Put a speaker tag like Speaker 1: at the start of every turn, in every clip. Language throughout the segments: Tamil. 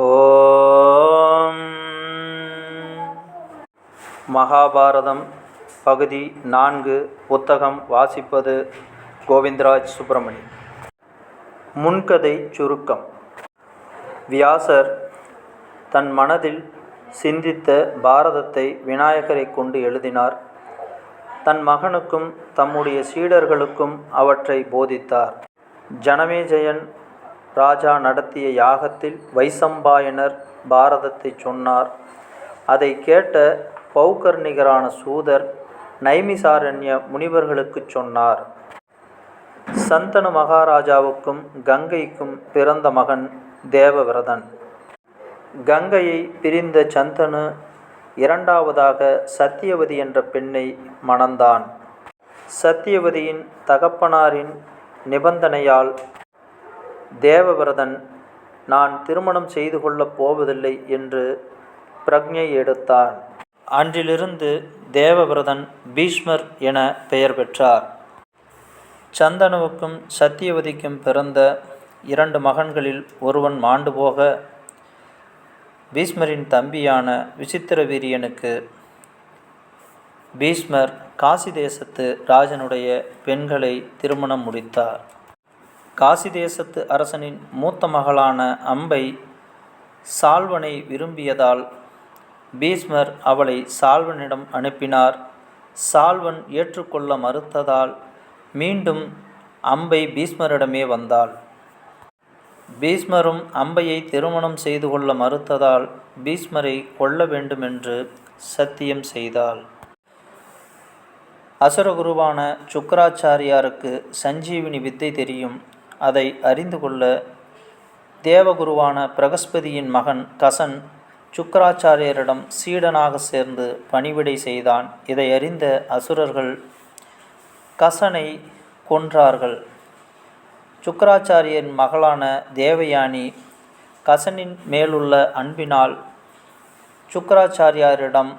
Speaker 1: ஓம். மகாபாரதம் பகுதி நான்கு புத்தகம் வாசிப்பது கோவிந்தராஜ் சுப்பிரமணி முன்கதை சுருக்கம். வியாசர் தன் மனதில் சிந்தித்த பாரதத்தை விநாயகரை கொண்டு எழுதினார். தன் மகனுக்கும் தம்முடைய சீடர்களுக்கும் அவற்றை போதித்தார். ஜனமேஜயன் ராஜா நடத்திய யாகத்தில் வைசம்பாயனர் பாரதத்தை சொன்னார். அதை கேட்ட பௌகர்ணிகரான சூதர் நைமிசாரண்ய முனிவர்களுக்குச் சொன்னார். சந்தனு மகாராஜாவுக்கும் கங்கைக்கும் பிறந்த மகன் தேவவிரதன். கங்கையை பிரிந்த சந்தனு இரண்டாவதாக சத்தியவதி என்ற பெண்ணை மணந்தான். சத்தியவதியின் தகப்பனாரின் நிபந்தனையால் தேவவிரதன் நான் திருமணம் செய்து கொள்ளப் போவதில்லை என்று பிரக்ஞை எடுத்தான். அன்றிலிருந்து தேவவிரதன் பீஷ்மர் என பெயர் பெற்றார். சந்தனுவுக்கும் சத்தியவதிக்கும் பிறந்த இரண்டு மகன்களில் ஒருவன் மாண்டு போக பீஷ்மரின் தம்பியான விசித்திரவீரியனுக்கு பீஷ்மர் காசி தேசத்து ராஜனுடைய பெண்களை திருமணம் முடித்தார். காசி தேசத்து அரசனின் மூத்த மகளான அம்பை சால்வனை விரும்பியதால் பீஷ்மர் அவளை சால்வனிடம் அனுப்பினார். சால்வன் ஏற்றுக்கொள்ள மறுத்ததால் மீண்டும் அம்பை பீஷ்மரிடமே வந்தாள். பீஷ்மரும் அம்பையை திருமணம் செய்து கொள்ள மறுத்ததால் பீஷ்மரை கொல்ல வேண்டுமென்று சத்தியம் செய்தாள். அசுரகுருவான சுக்கராச்சாரியாருக்கு சஞ்சீவினி வித்தை தெரியும். அதை அறிந்து கொள்ள தேவகுருவான பிரகஸ்பதியின் மகன் கசன் சுக்கராச்சாரியரிடம் சீடனாக சேர்ந்து பணிவிடை செய்தான். இதை அறிந்த அசுரர்கள் கசனை கொன்றார்கள். சுக்கராச்சாரியரின் மகளான தேவயானி கசனின் மேலுள்ள அன்பினால் சுக்கராச்சாரியாரிடம்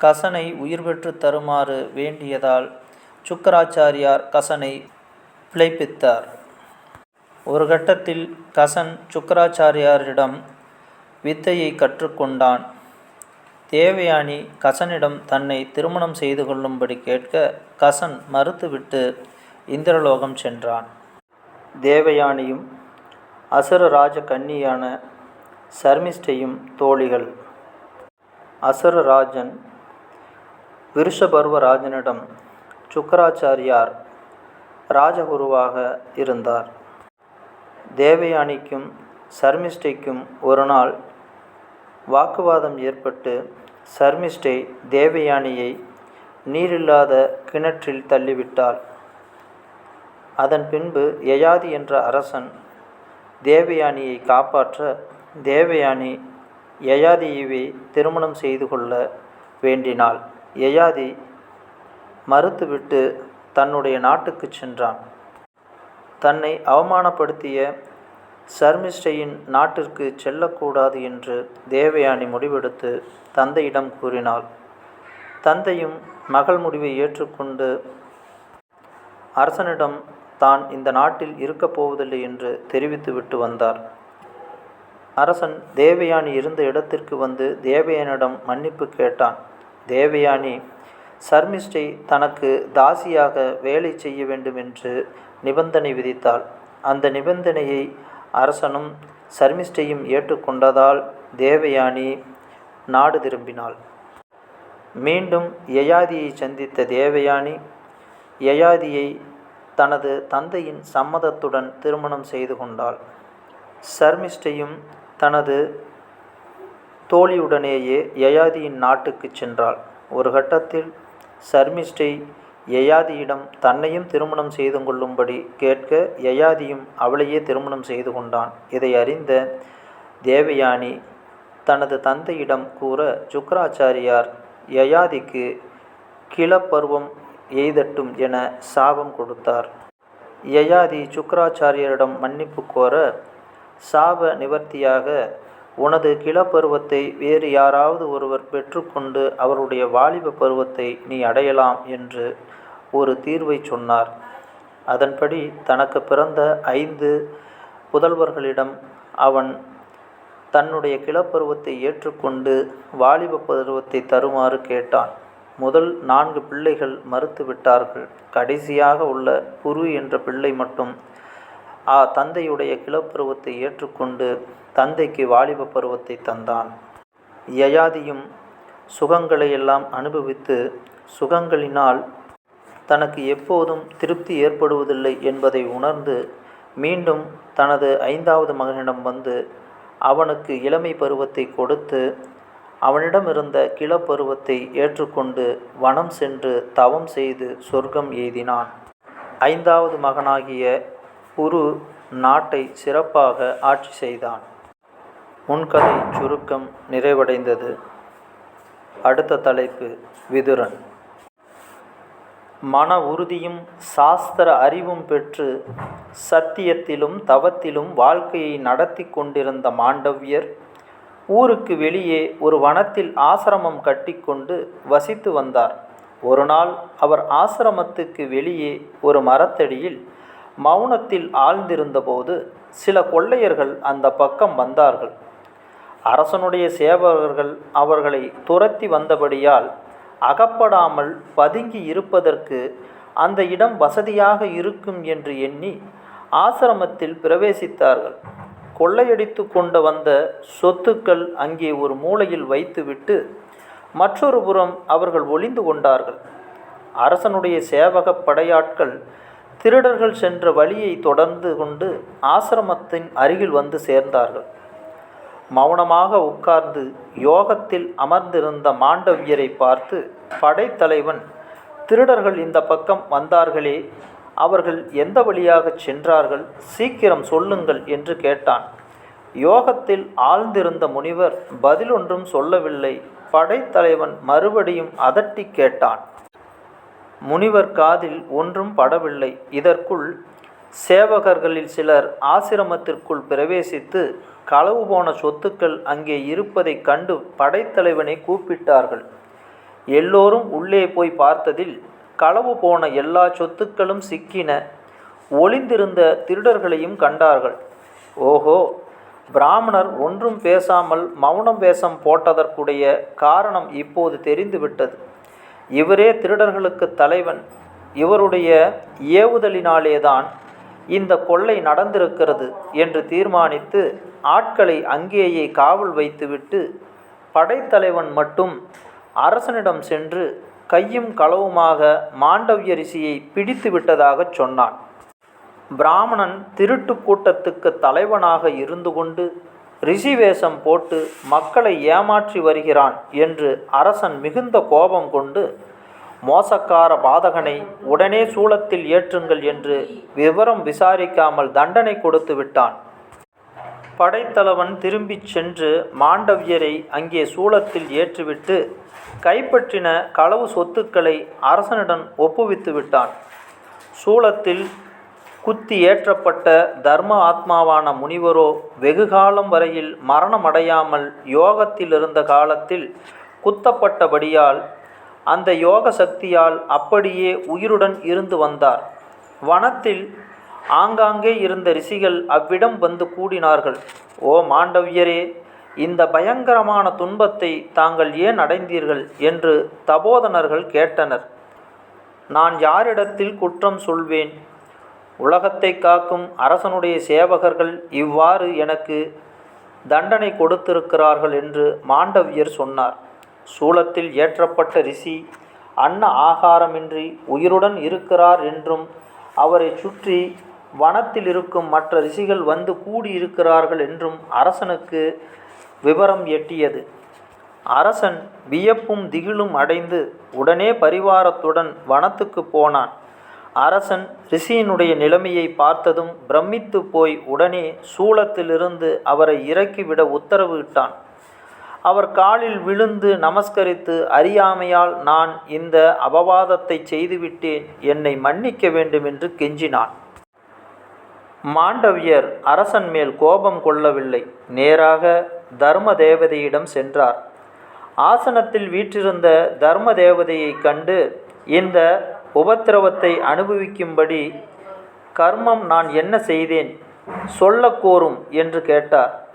Speaker 1: கசனை உயிர் பெற்று தருமாறு வேண்டியதால் சுக்கராச்சாரியார் கசனை பிழைப்பித்தார். ஒரு கட்டத்தில் கசன் சுக்கராச்சாரியாரிடம் வித்தையை கற்றுக்கொண்டான். தேவயானி கசனிடம் தன்னை திருமணம் செய்து கொள்ளும்படி கேட்க கசன் மறுத்துவிட்டு இந்திரலோகம் சென்றான். தேவயானியும் அசுர ராஜ கன்னியான சர்மிஷ்டையும் தோழிகள். அசுரராஜன் விருஷபர்வராஜனிடம் சுக்கராச்சாரியார் ராஜகுருவாக இருந்தார். தேவயானிக்கும் சர்மிஷ்டைக்கும் ஒரு நாள் வாக்குவாதம் ஏற்பட்டு சர்மிஷ்டை தேவயானியை நீரில்லாத கிணற்றில் தள்ளிவிட்டாள். அதன் பின்பு யயாதி என்ற அரசன் தேவயானியை காப்பாற்ற தேவயானி யயாதியை திருமணம் செய்து கொள்ள வேண்டினாள். யயாதி மறுத்துவிட்டு தன்னுடைய நாட்டுக்கு சென்றான். தன்னை அவமானப்படுத்திய சர்மிஷ்டையின் நாட்டிற்கு செல்லக்கூடாது என்று தேவயானி முடிவெடுத்து தந்தையிடம் கூறினாள். தந்தையும் மகள் முடிவை ஏற்றுக்கொண்டு அரசனிடம் தான் இந்த நாட்டில் இருக்கப் போவதில்லை என்று தெரிவித்துவிட்டு வந்தார். அரசன் தேவயானி இருந்த இடத்திற்கு வந்து தேவயானிடம் மன்னிப்பு கேட்டான். தேவயானி சர்மிஷ்டை தனக்கு தாசியாக வேலை செய்ய வேண்டும் என்று நிபந்தனை விதித்தாள். அந்த நிபந்தனையை அரசனும் சர்மிஷ்டையும் ஏற்றுக்கொண்டதால் தேவயானி நாடு திரும்பினாள். மீண்டும் யயாதியை சந்தித்த தேவயானி யயாதியை தனது தந்தையின் சம்மதத்துடன் திருமணம் செய்து கொண்டாள். சர்மிஷ்டையும் தனது தோழியுடனேயே யயாதியின் நாட்டுக்கு சென்றாள். ஒரு கட்டத்தில் சர்மிஷ்டை யயாதியிடம் தன்னையும் திருமணம் செய்து கொள்ளும்படி கேட்க யயாதியும் அவளையே திருமணம் செய்து கொண்டான். இதை அறிந்த தேவயானி தனது தந்தையிடம் கூற சுக்கராச்சாரியார் யயாதிக்கு கிளப்பருவம் எய்தட்டும் என சாபம் கொடுத்தார். யயாதி சுக்கராச்சாரியரிடம் மன்னிப்பு கோர சாப நிவர்த்தியாக உனது கிளப்பருவத்தை வேறு யாராவது ஒருவர் பெற்றுக்கொண்டு அவருடைய வாலிப பருவத்தை நீ அடையலாம் என்று ஒரு தீர்வை சொன்னார். அதன்படி தனக்கு பிறந்த ஐந்து புதல்வர்களிடம் அவன் தன்னுடைய கிளப்பருவத்தை ஏற்றுக்கொண்டு வாலிப பருவத்தை தருமாறு கேட்டான். முதல் நான்கு பிள்ளைகள் மறுத்து விட்டார்கள் கடைசியாக உள்ள புரு என்ற பிள்ளை மட்டும் தந்தையுடைய கிளப்பருவத்தை ஏற்றுக்கொண்டு தந்தைக்கு வாலிப பருவத்தை தந்தான். யயாதியும் சுகங்களை எல்லாம் அனுபவித்து சுகங்களினால் தனக்கு எப்போதும் திருப்தி ஏற்படுவதில்லை என்பதை உணர்ந்து மீண்டும் தனது ஐந்தாவது மகனிடம் வந்து அவனுக்கு இளமை பருவத்தை கொடுத்து அவனிடமிருந்த கிளப்பருவத்தை ஏற்றுக்கொண்டு வனம் சென்று தவம் செய்து சொர்க்கம் எய்தினான். ஐந்தாவது மகனாகிய உரு நாட்டை சிறப்பாக ஆட்சி செய்தான். முன்கதை சுருக்கம் நிறைவடைந்தது. அடுத்த தலைப்பு விதுரன். மன உறுதியும் சாஸ்திர அறிவும் பெற்று சத்தியத்திலும் தவத்திலும் வாழ்க்கையை நடத்தி கொண்டிருந்த மாண்டவியர் ஊருக்கு வெளியே ஒரு வனத்தில் ஆசிரமம் கட்டிக்கொண்டு வசித்து வந்தார். ஒருநாள் அவர் ஆசிரமத்துக்கு வெளியே ஒரு மரத்தடியில் மௌனத்தில் ஆழ்ந்திருந்தபோது சில கொள்ளையர்கள் அந்த பக்கம் வந்தார்கள். அரசனுடைய சேவகர்கள் அவர்களை துரத்தி வந்தபடியால் அகப்படாமல் பதுங்கி இருப்பதற்கு அந்த இடம் வசதியாக இருக்கும் என்று எண்ணி ஆசிரமத்தில் பிரவேசித்தார்கள். கொள்ளையடித்து கொண்டு வந்த சொத்துக்கள் அங்கே ஒரு மூலையில் வைத்துவிட்டு மற்றொரு புறம் அவர்கள் ஒளிந்து கொண்டார்கள். அரசனுடைய சேவக படையாட்கள் திருடர்கள் சென்ற வழியை தொடர்ந்து கொண்டு ஆசிரமத்தின் அருகில் வந்து சேர்ந்தார்கள். மௌனமாக உட்கார்ந்து யோகத்தில் அமர்ந்திருந்த மாண்டவியரை பார்த்து படைத்தலைவன் திருடர்கள் இந்த பக்கம் வந்தார்களே அவர்கள் எந்த வழியாகச் சென்றார்கள்? சீக்கிரம் சொல்லுங்கள் என்று கேட்டான். யோகத்தில் ஆழ்ந்திருந்த முனிவர் பதிலொன்றும் சொல்லவில்லை. படைத்தலைவன் மறுபடியும் அதட்டி கேட்டான். முனிவர் காதில் ஒன்றும் படவில்லை. இதற்குள் சேவகர்களில் சிலர் ஆசிரமத்திற்குள் பிரவேசித்து களவு போன சொத்துக்கள் அங்கே இருப்பதைக் கண்டு படைத்தலைவனை கூப்பிட்டார்கள். எல்லோரும் உள்ளே போய் பார்த்ததில் களவு போன எல்லா சொத்துக்களும் சிக்கின. ஒளிந்திருந்த திருடர்களையும் கண்டார்கள். ஓஹோ பிராமணர் ஒன்றும் பேசாமல் மௌனம் வேஷம் போட்டதற்குடைய காரணம் இப்போது தெரிந்துவிட்டது. இவரே திருடர்களுக்கு தலைவன். இவருடைய ஏவுதலினாலேதான் இந்த கொள்ளை நடந்திருக்கிறது என்று தீர்மானித்து ஆட்களை அங்கேயே காவல் வைத்துவிட்டு படைத்தலைவன் மட்டும் அரசனிடம் சென்று கையும் களவுமாக மாண்டவிய ரிஷியை பிடித்து விட்டதாகச் சொன்னான். பிராமணன் திருட்டு கூட்டத்துக்கு தலைவனாக இருந்து கொண்டு ரிஷி வேஷம் போட்டு மக்களை ஏமாற்றி வருகிறான் என்று அரசன் மிகுந்த கோபம் கொண்டு மோசக்கார பாதகனை உடனே சூளத்தில் ஏற்றுங்கள் என்று விவரம் விசாரிக்காமல் தண்டனை கொடுத்து விட்டான். படைத்தலைவன் திரும்பிச் சென்று மாண்டவியரை அங்கே சூளத்தில் ஏற்றிவிட்டு கைப்பற்றின களவு சொத்துக்களை அரசனிடம் ஒப்புவித்து விட்டான். சூளத்தில் குத்தி ஏற்றப்பட்ட தர்ம ஆத்மாவான முனிவரோ வெகுகாலம் வரையில் மரணமடையாமல் யோகத்தில் இருந்த காலத்தில் குத்தப்பட்டபடியால் அந்த யோக சக்தியால் அப்படியே உயிருடன் இருந்து வந்தார். வனத்தில் ஆங்காங்கே இருந்த ரிஷிகள் அவ்விடம் வந்து கூடினார்கள். ஓ மாண்டவியரே இந்த பயங்கரமான துன்பத்தை தாங்கள் ஏன் அடைந்தீர்கள்? என்று தபோதனர்கள் கேட்டனர். நான் யாரிடத்தில் குற்றம் சொல்வேன்? உலகத்தை காக்கும் அரசனுடைய சேவகர்கள் இவ்வாறு எனக்கு தண்டனை கொடுத்திருக்கிறார்கள் என்று மாண்டவியர் சொன்னார். சூலத்தில் ஏற்றப்பட்ட ரிஷி அன்ன ஆகாரமின்றி உயிருடன் இருக்கிறார் என்றும் அவரை சுற்றி வனத்தில் இருக்கும் மற்ற ரிஷிகள் வந்து கூடியிருக்கிறார்கள் என்றும் அரசனுக்கு விவரம் எட்டியது. அரசன் வியப்பும் திகிலும் அடைந்து உடனே பரிவாரத்துடன் வனத்துக்கு போனான். அரசன் ரிஷியினுடைய நிலைமையை பார்த்ததும் பிரமித்து போய் உடனே சூளத்திலிருந்து அவரை இறக்கிவிட உத்தரவிட்டான். அவர் காலில் விழுந்து நமஸ்கரித்து அறியாமையால் நான் இந்த அபவாதத்தை செய்துவிட்டேன். என்னை மன்னிக்க வேண்டும் என்று கெஞ்சினான். மாண்டவியர் அரசன் மேல் கோபம் கொள்ளவில்லை. நேராக தர்ம தேவதையிடம் சென்றார். ஆசனத்தில் வீற்றிருந்த தர்ம தேவதையை கண்டு இந்த உபத்திரவத்தை அனுபவிக்கும்படி கர்மம் நான் என்ன செய்தேன்? சொல்லக் கோரும் என்று கேட்டார்.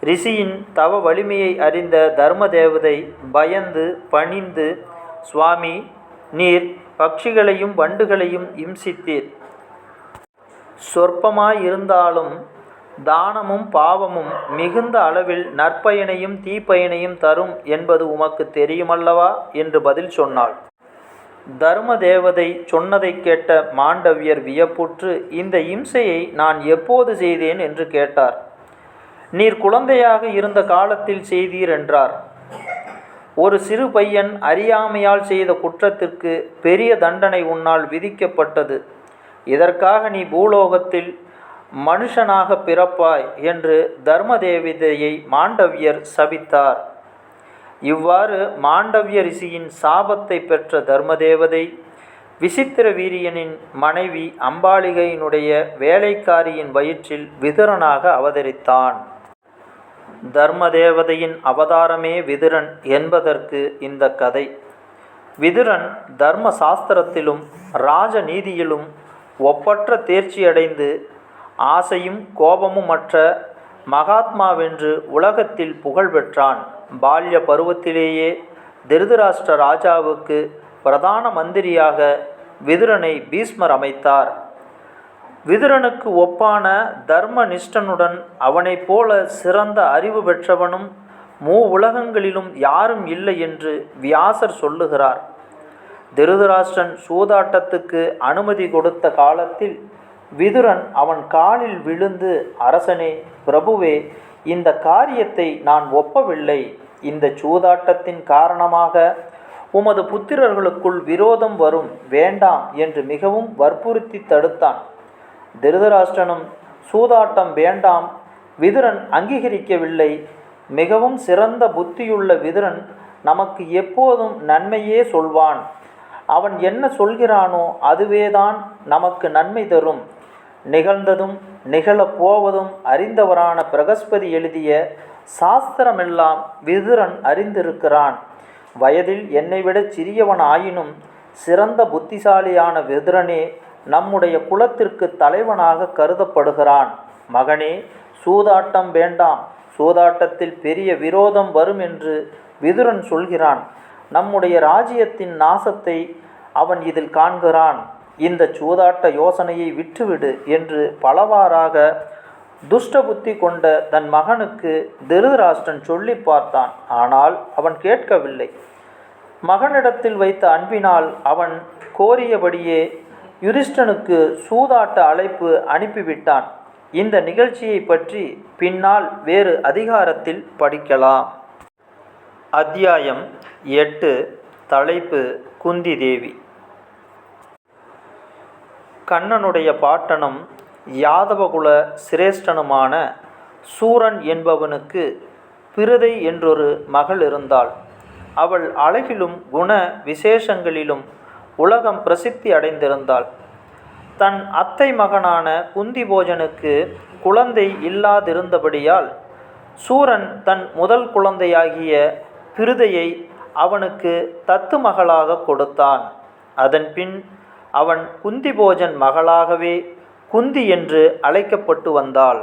Speaker 1: ரிஷியின் தவ வலிமையை அறிந்த தர்ம தேவதை பயந்து பணிந்து சுவாமி நீர் பட்சிகளையும் வண்டுகளையும் இம்சித்தீர். சொற்பமாயிருந்தாலும் தானமும் பாவமும் மிகுந்த அளவில் நற்பயனையும் தீப்பயனையும் தரும் என்பது உமக்கு தெரியுமல்லவா? என்று பதில் சொன்னாள். தர்ம தேவதை சொன்னதைக் கேட்ட மாண்டவியர் வியப்புற்று இந்த இம்சையை நான் எப்போது செய்தேன்? என்று கேட்டார். நீர் குழந்தையாக இருந்த காலத்தில் செய்தீர் என்றார். ஒரு சிறு பையன் அறியாமையால் செய்த குற்றத்திற்கு பெரிய தண்டனை உன்னால் விதிக்கப்பட்டது. இதற்காக நீ பூலோகத்தில் மனுஷனாக பிறப்பாய் என்று தர்மதேவதையை மாண்டவியர் சபித்தார். இவ்வாறு மாண்டவிய ரிஷியின் சாபத்தை பெற்ற தர்மதேவதை விசித்திர வீரியனின் மனைவி அம்பாளிகையினுடைய வேலைக்காரியின் வயிற்றில் விதுரனாக அவதரித்தான். தர்மதேவதையின் அவதாரமே விதுரன் என்பதற்கு இந்த கதை. விதுரன் தர்ம சாஸ்திரத்திலும் ராஜநீதியிலும் ஒப்பற்ற தேர்ச்சியடைந்து ஆசையும் கோபமுமற்ற மகாத்மாவென்று உலகத்தில் புகழ் பெற்றான் பால்ய பருவத்திலேயே திருதராஷ்டிர ராஜாவுக்கு பிரதான மந்திரியாக விதுரனை பீஷ்மர் அமைத்தார். விதுரனுக்கு ஒப்பான தர்ம நிஷ்டனுடன் அவனைப் போல சிறந்த அறிவு பெற்றவனும் மூ உலகங்களிலும் யாரும் இல்லை என்று வியாசர் சொல்லுகிறார். திருதராஷ்டிரன் சூதாட்டத்துக்கு அனுமதி கொடுத்த காலத்தில் விதுரன் அவன் காலில் விழுந்து அரசனே பிரபுவே இந்த காரியத்தை நான் ஒப்பவில்லை. இந்த சூதாட்டத்தின் காரணமாக உமது புத்திரர்களுக்குள் விரோதம் வரும். வேண்டாம் என்று மிகவும் வற்புறுத்தி தடுத்தான். திருதராஷ்டனும் சூதாட்டம் வேண்டாம். விதுரன் அங்கீகரிக்கவில்லை. மிகவும் சிறந்த புத்தியுள்ள விதுரன் நமக்கு எப்போதும் நன்மையே சொல்வான். அவன் என்ன சொல்கிறானோ அதுவேதான் நமக்கு நன்மை தரும். நிகழ்ந்ததும் நிகழப் போவதும் அறிந்தவரான பிரகஸ்பதி எழுதிய சாஸ்திரமெல்லாம் விதுரன் அறிந்திருக்கிறான். வயதில் என்னை விட சிறியவன் ஆயினும் சிறந்த புத்திசாலியான விதுரனே நம்முடைய குலத்திற்கு தலைவனாக கருதப்படுகிறான். மகனே சூதாட்டம் வேண்டாம். சூதாட்டத்தில் பெரிய விரோதம் வரும் என்று விதுரன் சொல்கிறான். நம்முடைய ராஜ்யத்தின் நாசத்தை அவன் இதில் காண்கிறான். இந்த சூதாட்ட யோசனையை விட்டுவிடு என்று பலவாறாக துஷ்ட புத்தி கொண்ட தன் மகனுக்கு திருதராஷ்டிரன் சொல்லி பார்த்தான். ஆனால் அவன் கேட்கவில்லை. மகனிடத்தில் வைத்த அன்பினால் அவன் கோரியபடியே யுதிஷ்டனுக்கு சூதாட்ட அழைப்பு அனுப்பிவிட்டான். இந்த நிகழ்ச்சியை பற்றி பின்னால் வேறு அதிகாரத்தில் படிக்கலாம். அத்தியாயம் எட்டு தலைப்பு குந்தி தேவி கண்ணனுடைய பாட்டனும் யாதவகுல சிரேஷ்டனுமான சூரன் என்பவனுக்கு பிரதை என்றொரு மகள் இருந்தாள். அவள் அழகிலும் குண விசேஷங்களிலும் உலகம் பிரசித்தி அடைந்திருந்தாள். தன் அத்தை மகனான குந்தி போஜனுக்கு குழந்தை இல்லாதிருந்தபடியால் சூரன் தன் முதல் குழந்தையாகிய பிருதையை அவனுக்கு தத்து மகளாக கொடுத்தான். அதன்பின் அவன் குந்திபோஜன் மகளாகவே குந்தி என்று அழைக்கப்பட்டு வந்தாள்.